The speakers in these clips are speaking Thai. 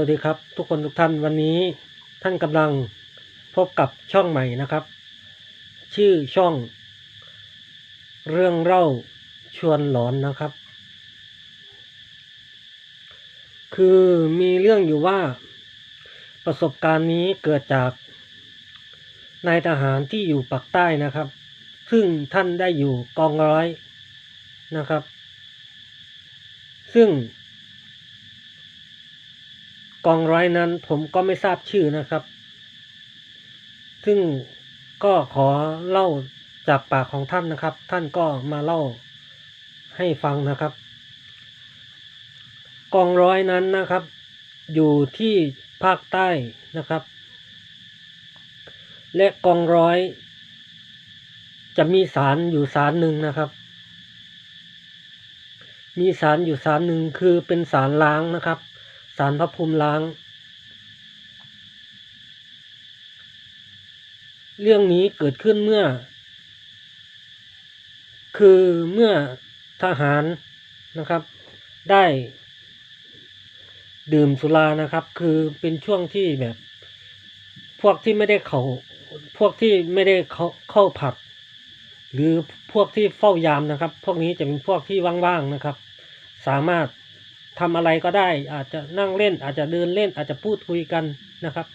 วัสดีครับ ทุกคนทุกท่านวันนี้ท่านกำลังพบกับช่องใหม่นะครับ ชื่อช่อง เรื่องเล่าชวนหลอนนะครับ คือมีเรื่องอยู่ว่าประสบการณ์นี้เกิดจากนายทหารที่อยู่ปักใต้นะครับ ซึ่งท่านได้อยู่กองร้อยนะครับ ซึ่ง กองร้อยนั้นผมก็ไม่ทราบชื่อนะครับ ซึ่งก็ขอเล่าจากปากของท่านนะครับ ท่านก็มาเล่าให้ฟังนะครับ กองร้อยนั้นนะครับ อยู่ที่ภาคใต้นะครับ และกองร้อย จะมีศาลอยู่ศาลหนึ่งนะครับ มีศาลอยู่ศาลหนึ่งคือเป็นศาลล้างนะครับ ศาลพระภูมิล้าง เรื่องนี้เกิดขึ้นเมื่อ คือเมื่อทหารนะครับ ได้ ดื่มสุรานะครับ คือเป็นช่วงที่แบบ พวกที่ไม่ได้เขาพวกที่ไม่ได้เข้าเข้าผับหรือพวกที่เฝ้ายามนะครับ พวกนี้จะเป็นพวกที่ว่างๆนะครับ สามารถ ทำอะไรก็ได้ อาจจะนั่งเล่น อาจจะเดินเล่น อาจจะพูดคุยกันนะครับ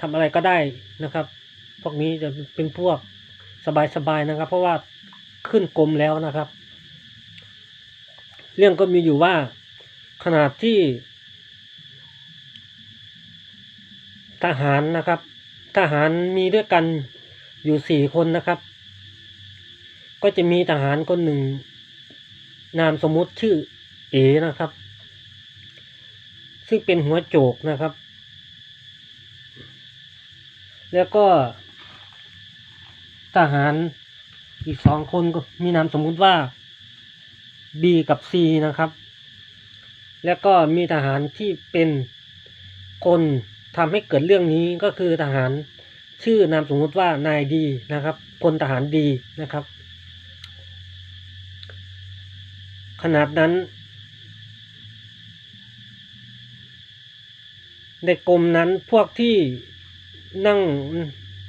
ทำอะไรก็ได้นะครับ พวกนี้จะเป็นพวกสบายๆนะครับ เพราะว่าขึ้นกรมแล้วนะครับ เรื่องก็มีอยู่ว่าขนาดที่ ทหารนะครับ ทหารมีด้วยกันอยู่สี่คนนะครับ ก็จะมีทหารคนหนึ่ง นามสมมุติชื่อเอนะครับ ซึ่งเป็นหัวโจกนะครับ แล้วก็ทหารอีกสองคนก็มีนามสมมุติว่า B กับ C นะครับ แล้วก็มีทหารที่เป็นคนทำให้เกิดเรื่องนี้ก็คือทหารชื่อนามสมมุติว่านายดีนะครับพลทหารดีนะครับ ขนาดนั้น ในกรมนั้นพวกที่นั่ง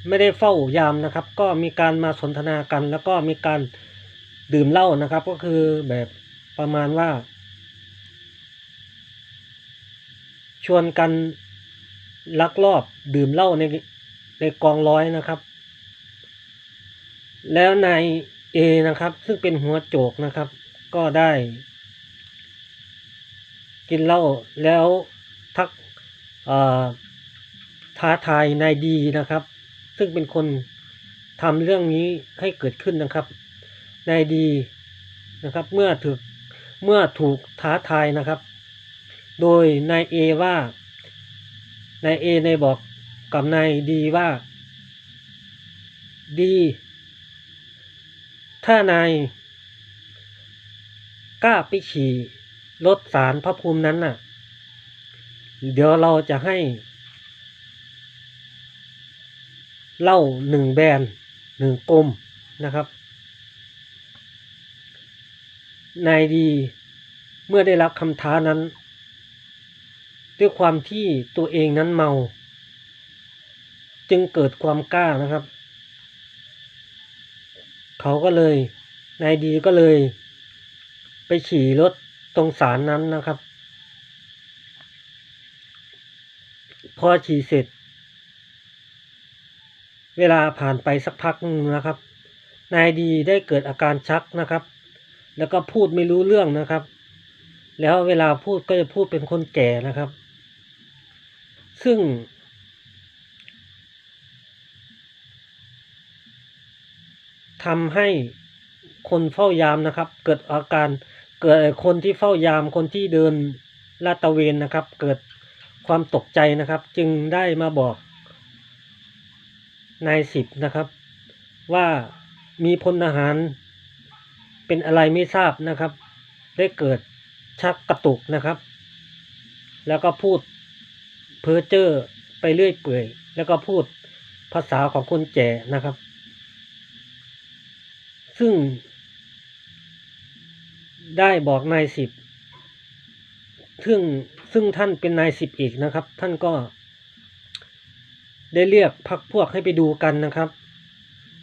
ไม่ได้เฝ้ายามนะครับ ก็มีการมาสนทนากัน แล้วก็มีการดื่มเหล้านะครับ ก็คือแบบประมาณว่า ชวนกันลักลอบดื่มเหล้าในในกองร้อยนะครับ แล้วนายเอนะครับ ซึ่งเป็นหัวโจกนะครับ ก็ได้ กินเหล้าแล้วทัก ท้าทายนายดีนะครับ ซึ่งเป็นคนทำเรื่องนี้ให้เกิดขึ้นนะครับนายดีนะครับ เมื่อถูกเมื่อถูกท้าทายนะครับ โดยนายเอว่านายเอในบอกกับนายดีว่า ดี ถ้านายกล้าไปฉี่รถสารพระภูมินั้นน่ะ เดี๋ยวเราจะให้เล้าหนึ่งแบนหนึ่งกลมนะครับ นายดีเมื่อได้รับคำท้านั้น ด้วยความที่ตัวเองนั้นเมา จึงเกิดความกล้านะครับ เขาก็เลยนายดีก็เลย ไปฉี่รถตรงสารนั้นนะครับ พอฉี่เสร็จ เวลาผ่านไปสักพักนึงนะครับ นายดีได้เกิดอาการชักนะครับ แล้วก็พูดไม่รู้เรื่องนะครับ แล้วเวลาพูดก็จะพูดเป็นคนแก่นะครับ ซึ่ง ทำให้คนเฝ้ายามนะครับ เกิดอาการเกิดคนที่เฝ้ายามคนที่เดินลาดตระเวนนะครับ เกิด ความตกใจนะครับ จึงได้มาบอกนายสิบนะครับ ว่ามีพลทหาร เป็นอะไรไม่ทราบนะครับ ได้เกิดชักกระตุกนะครับ แล้วก็พูดเพ้อเจ้อไปเรื่อยเปื่อย แล้วก็พูดภาษาของคนแก่นะครับ ซึ่ง ได้บอกนายสิบซึ่ง ซึ่งท่านเป็นนายสิบเอกนะครับ ท่านก็ ได้เรียกพักพวกให้ไปดูกันนะครับ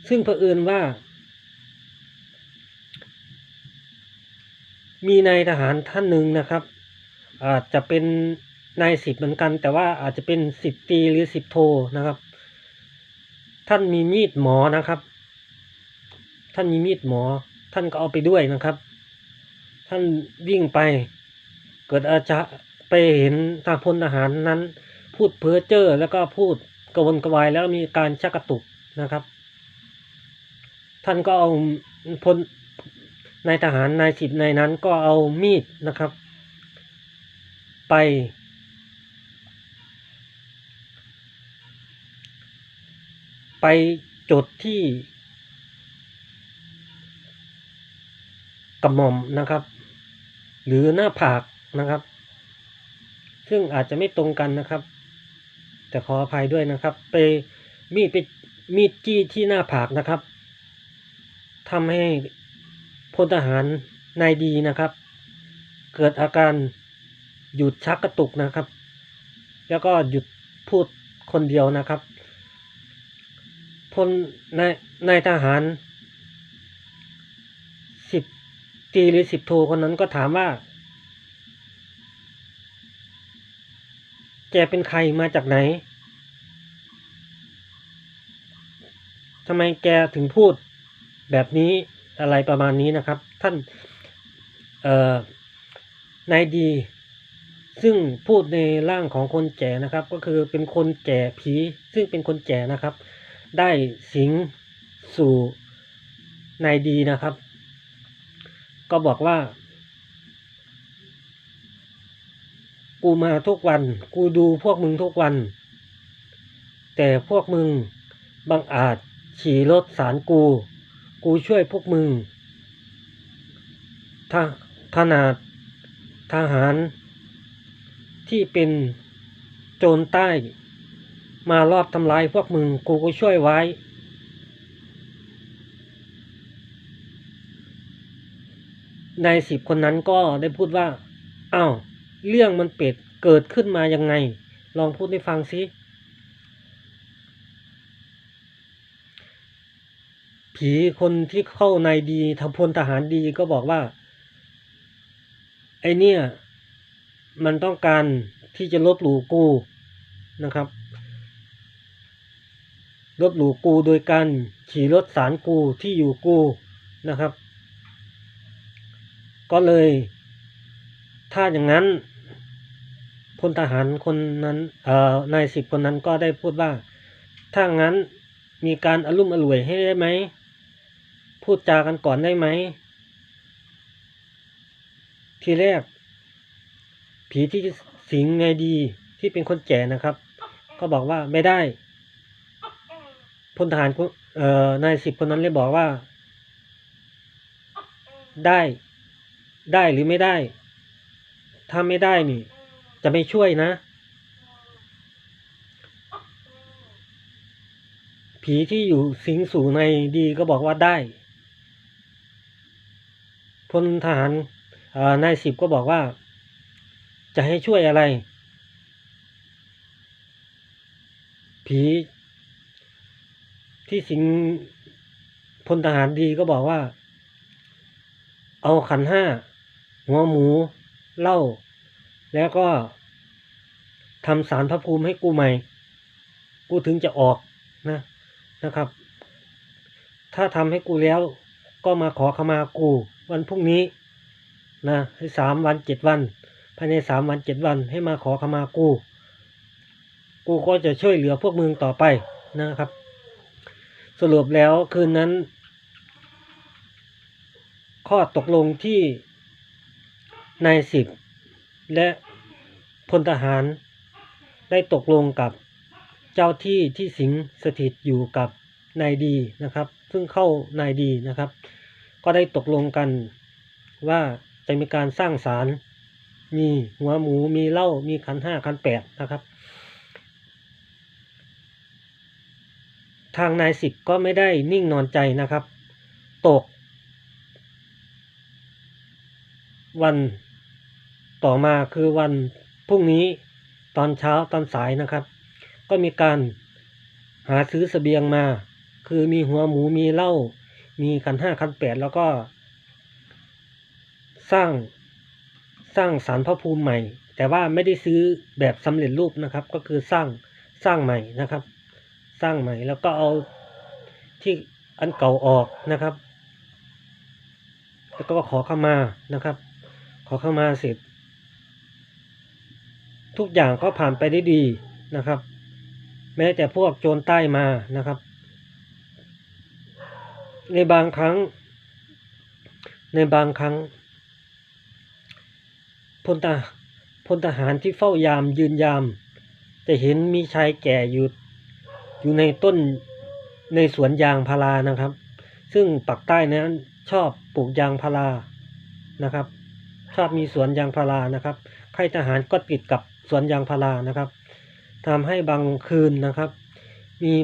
ซึ่งเผอิญว่า มีนายทหารท่านหนึ่งนะครับ อาจจะเป็นนายสิบเหมือนกัน แต่ว่าอาจจะเป็นสิบตีหรือสิบโทนะครับ ท่านมีมีดหมอนะครับ ท่านมีมีดหมอ ท่านก็เอาไปด้วยนะครับ ท่านวิ่งไปเกิดอาจจะ ไปเห็นทางพลทหารนั้น พูดเพ้อเจ้อแล้วก็พูดกระวนกระวายแล้วมีการชักกระตุกนะครับ ท่านก็เอาพลนายทหารนายสิบนายนั้นก็เอามีดนะครับ ไป ไปจดที่กระหม่อมนะครับ หรือหน้าผากนะครับ ซึ่งอาจจะไม่ตรงกันนะครับ แต่ขออภัยด้วยนะครับ ไปมีดไปมีดจี้ที่หน้าผากนะครับทำให้พลทหารนายดีนะครับ เกิดอาการหยุดชักกระตุกนะครับ แล้วก็หยุดพูดคนเดียวนะครับพลนายนายทหารสิบตีหรือสิบโทคนนั้นก็ถามว่า แกเป็นใครมาจากไหนทำไมแกถึงพูดแบบนี้อะไรประมาณนี้นะครับ ท่านนายดี ซึ่งพูดในร่างของคนแก่นะครับ ก็คือเป็นคนแก่ผี ซึ่งเป็นคนแก่นะครับ ได้สิงสู่นายดีนะครับ ก็บอกว่า กูมาทุกวัน กูดูพวกมึงทุกวัน แต่พวกมึงบังอาจขี่รถสารกู กูช่วยพวกมึงถ้าขนาดทหาร ที่เป็นโจรใต้ มารอบทำลายพวกมึง กูก็ช่วยไว้ นายสิบคนนั้นก็ได้พูดว่า อ้าว เรื่องมันเป็ดเกิดขึ้นมายังไง ลองพูดให้ฟังสิผีคนที่เข้าในดีทำพลทหารดีก็บอกว่า ไอเนี่ย มันต้องการที่จะลบหลู่กูนะครับ ลบหลู่กูโดยการขี่รถสารกูที่อยู่กูนะครับ ก็เลย ถ้าอย่างนั้น พลทหารคนนั้นเอ่อนายสิบคนนั้นก็ได้พูดว่า ถ้างั้นมีการอารมุ่มอร่วยให้ได้ไหม พูดจากันก่อนได้ไหม ทีแรก ผีที่สิงไงดีที่เป็นคนแก่นะครับ ก็บอกว่าไม่ได้พลทหารเอ่อนายสิบคนนั้นเลยบอกว่า ได้ ได้หรือไม่ได้ ถ้าไม่ได้นี่ จะไม่ช่วยนะ ผีที่อยู่สิงสู่ในดีก็บอกว่าได้พลทหารนายสิบก็บอกว่า จะให้ช่วยอะไร ผีที่สิงพลทหารดีก็บอกว่า เอาขันห้า หัวหมู เหล้าแล้วก็ ทำสารพระภูมิให้กูใหม่ กูถึงจะออกนะนะครับ ถ้าทำให้กูแล้วก็มาขอขมากูวันพรุ่งนี้นะให้สามวันเจ็ดวัน ภายในสามวันเจ็ดวันให้มาขอขมากู กูก็จะช่วยเหลือพวกมึงต่อไปนะครับ สรุปแล้วคืนนั้น ข้อตกลงที่นายสิบและพลทหาร ได้ตกลงกับเจ้าที่ที่สิงสถิตอยู่กับนายดีนะครับ ซึ่งเข้านายดีนะครับ ก็ได้ตกลงกันว่าจะมีการสร้างศาลมีหัวหมูมีเหล้ามีขันห้าขันแปดนะครับ ทางนายสิบก็ไม่ได้นิ่งนอนใจนะครับ ตก วันต่อมาคือวันพรุ่งนี้ ตอนเช้าตอนสายนะครับ ก็มีการหาซื้อเสบียงมา คือมีหัวหมูมีเหล้ามีคันห้าคันแปดแล้วก็ สร้างสร้างสารพระภูมิใหม่ แต่ว่าไม่ได้ซื้อแบบสำเร็จรูปนะครับ ก็คือสร้างสร้างใหม่นะครับ สร้างใหม่แล้วก็เอาที่อันเก่าออกนะครับ แล้วก็ขอเข้ามานะครับ ขอเข้ามาเสร็จ ทุกอย่างก็ผ่านไปได้ดีนะครับ แม้แต่พวกโจรใต้มานะครับ ในบางครั้ง ในบางครั้งพลทหารพลทหารที่เฝ้ายามยืนยามจะเห็นมีชายแก่อยู่อยู่ในต้นในสวนยางพารานะครับ ซึ่งปักใต้นั้นชอบปลูกยางพารานะครับ ชอบมีสวนยางพารานะครับใค่ายทหารก็ติดกับ สวนยางพารานะครับทำให้บางคืนนะครับ มี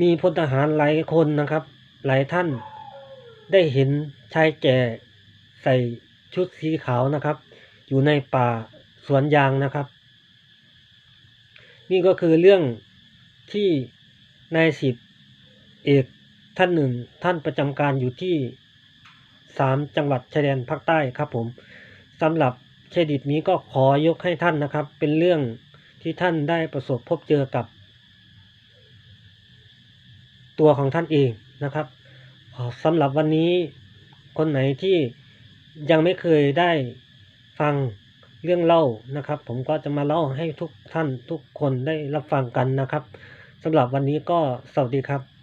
มีพลทหารหลายคนนะครับ หลายท่านได้เห็นชายแก่ใส่ชุดสีขาวนะครับ อยู่ในป่าสวนยางนะครับ นี่ก็คือเรื่องที่นายสิบเอกท่านหนึ่งท่านประจำการอยู่ที่สามจังหวัดชายแดนภาคใต้ครับผมสำหรับ เครดิตนี้ก็ขอยกให้ท่านนะครับ เป็นเรื่องที่ท่านได้ประสบพบเจอกับ ตัวของท่านเองนะครับสำหรับวันนี้คนไหนที่ยังไม่เคยได้ฟังเรื่องเล่านะครับ ผมก็จะมาเล่าให้ทุกท่านทุกคนได้รับฟังกันนะครับสำหรับวันนี้ก็สวัสดีครับ